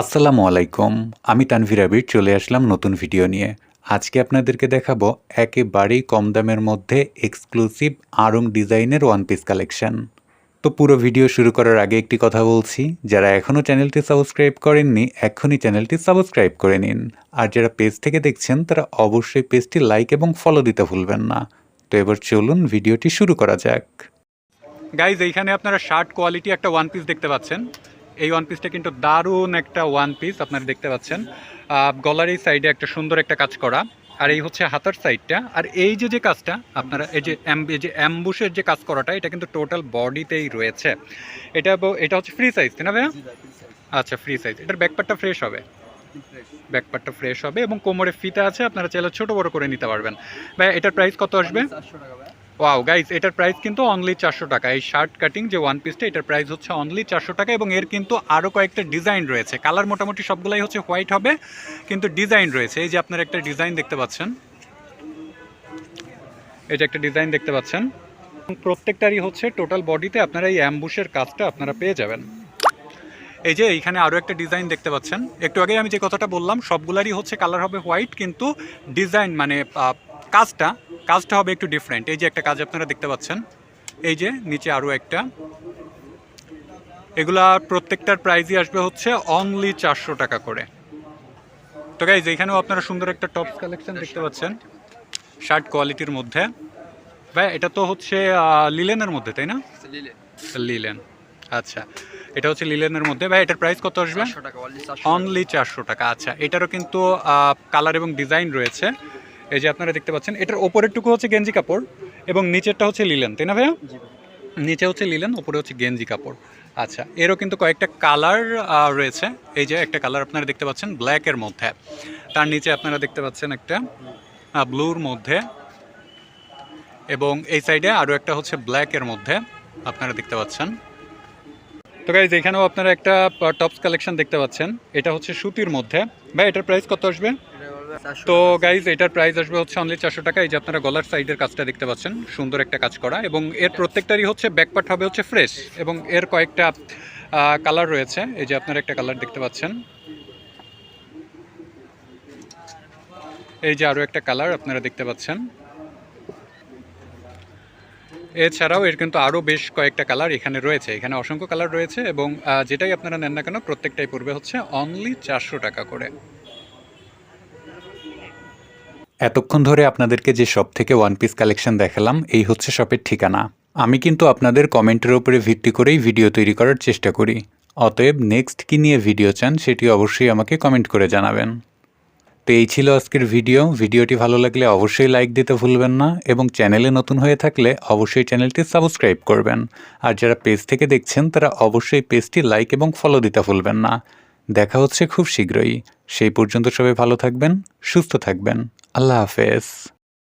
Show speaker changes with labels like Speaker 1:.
Speaker 1: আসসালামু আলাইকুম, আমি তানভীর আবির, চলে আসলাম নতুন ভিডিও নিয়ে। আজকে আপনাদেরকে দেখাবো একেবারেই কম দামের মধ্যে এক্সক্লুসিভ আরং ডিজাইনের ওয়ান পিস কালেকশন তো পুরো ভিডিও শুরু করার আগে একটি কথা বলছি, যারা এখনও চ্যানেলটি সাবস্ক্রাইব করেননি, এখনই চ্যানেলটি সাবস্ক্রাইব করে নিন। আর যারা পেজ থেকে দেখছেন, তারা অবশ্যই পেজটি লাইক এবং ফলো দিতে ভুলবেন না। তো এবার চলুন ভিডিওটি শুরু করা যাক। গাইজ এইখানে আপনারা শার্ট কোয়ালিটি একটা ওয়ান পিস দেখতে পাচ্ছেন। এই ওয়ান পিসটা কিন্তু দারুণ একটা ওয়ান পিস আপনারা দেখতে পাচ্ছেন। গলার এই সাইডে একটা সুন্দর একটা কাজ করা। আর এই হচ্ছে হাতার সাইডটা আর এই যে যে কাজটা, আপনারা এই যে এই যে অ্যাম্বুশের যে কাজ করাটা, এটা কিন্তু টোটাল বডিতেই রয়েছে। এটা এটা হচ্ছে ফ্রি সাইজ তাই না ভাইয়া? আচ্ছা ফ্রি সাইজ এটার ব্যাকপার্টটা ফ্রেশ হবে। ব্যাকপারটা ফ্রেশ হবে এবং কোমরে ফিতা আছে, আপনারা চাইলে ছোট বড় করে নিতে পারবেন। ভাই এটার প্রাইস কত আসবে? ওয়াও গাইজ এটার প্রাইস কিন্তু অনলি চারশো টাকা। এই শার্ট কাটিং যে ওয়ান পিসটা এটার প্রাইস হচ্ছে অনলি চারশো টাকা এবং এর কিন্তু আরও কয়েকটা ডিজাইন রয়েছে। কালার মোটামুটি সবগুলাই হচ্ছে হোয়াইট হবে, কিন্তু ডিজাইন রয়েছে। এই যে আপনারা একটা ডিজাইন দেখতে পাচ্ছেন। যে একটা ডিজাইন দেখতে পাচ্ছেন। প্রত্যেকটারই হচ্ছে টোটাল বডিতে আপনারা এই অ্যাম্বুশের কাজটা আপনারা পেয়ে যাবেন। এই যে এইখানে আরও একটা ডিজাইন দেখতে পাচ্ছেন। একটু আগে আমি যে কথাটা বললাম, সবগুলারই হচ্ছে কালার হবে হোয়াইট কিন্তু ডিজাইন মানে কাজটা কাজটা হবে একটু ডিফারেন্ট এই যে একটা কাজ আপনারা দেখতে পাচ্ছেন এই যে নিচে আরও একটা। এগুলা প্রত্যেকটার প্রাইজই আসবে হচ্ছে অনলি চারশো টাকা করে। তো গাইজ এখানেও আপনারা সুন্দর একটা টপ কালেকশন দেখতে পাচ্ছেন শার্ট কোয়ালিটির মধ্যে। ভাই এটা তো হচ্ছে লিলেনের মধ্যে তাই না? লিলেন আচ্ছা এটা হচ্ছে লিলেনের মধ্যে। ভাই এটার প্রাইস কত আসবে? অনলি চারশো টাকা। আচ্ছা এটারও কিন্তু কালার এবং ডিজাইন রয়েছে। এই যে আপনারা দেখতে পাচ্ছেন এটার ওপরেরটুকু হচ্ছে গেঞ্জি কাপড় এবং নিচেরটা হচ্ছে লিলেন তাই না ভাইয়া? নিচে হচ্ছে লিলেন ওপরে হচ্ছে গেঞ্জি কাপড়। আচ্ছা এরও কিন্তু কয়েকটা কালার রয়েছে। এই যে একটা কালার আপনারা দেখতে পাচ্ছেন ব্ল্যাকের মধ্যে। তার নিচে আপনারা দেখতে পাচ্ছেন একটা ব্লুর মধ্যে। এবং এই সাইডে আরও একটা হচ্ছে ব্ল্যাকের মধ্যে আপনারা দেখতে পাচ্ছেন। তো গাইজ এখানেও আপনারা একটা টপস কালেকশন দেখতে পাচ্ছেন। এটা হচ্ছে সুতির মধ্যে। ভাই এটার প্রাইস কত আসবে? তো গাইজ এটার প্রাইস আসবে হচ্ছে অনলি চারশো টাকা। এই যে আপনারা গলার সাইডের কাজটা দেখতে পাচ্ছেন সুন্দর একটা কাজ করা। এবং এর প্রত্যেকটারই হচ্ছে ব্যাকপার্ট হবে হচ্ছে ফ্রেশ এবং এর কয়েকটা কালার রয়েছে। এই যে আপনারা একটা কালার দেখতে পাচ্ছেন। এই যে আরও একটা কালার আপনারা দেখতে পাচ্ছেন। এছাড়াও এর কিন্তু আরও বেশ কয়েকটা কালার এখানে রয়েছে। এখানে অসংখ্য কালার রয়েছে এবং যেটাই আপনারা নেন না কেন প্রত্যেকটাই পড়বে হচ্ছে অনলি চারশো টাকা করে। এতক্ষণ ধরে আপনাদেরকে যে শপ থেকে ওয়ান পিস কালেকশন দেখালাম, এই হচ্ছে শপের ঠিকানা। আমি কিন্তু আপনাদের কমেন্টের উপরে ভিত্তি করেই ভিডিও তৈরি করার চেষ্টা করি। অতএব নেক্সট কী নিয়ে ভিডিও চান, সেটি অবশ্যই আমাকে কমেন্ট করে জানাবেন। তো এই ছিল আজকের ভিডিও। ভিডিওটি ভালো লাগলে অবশ্যই লাইক দিতে ভুলবেন না এবং চ্যানেলে নতুন হয়ে থাকলে অবশ্যই চ্যানেলটি সাবস্ক্রাইব করবেন। আর যারা পেজ থেকে দেখছেন, তারা অবশ্যই পেজটি লাইক এবং ফলো দিতে ভুলবেন না। দেখা হচ্ছে খুব শীঘ্রই। সেই পর্যন্ত সবাই ভালো থাকবেন, সুস্থ থাকবেন। আল্লাহ হাফেজ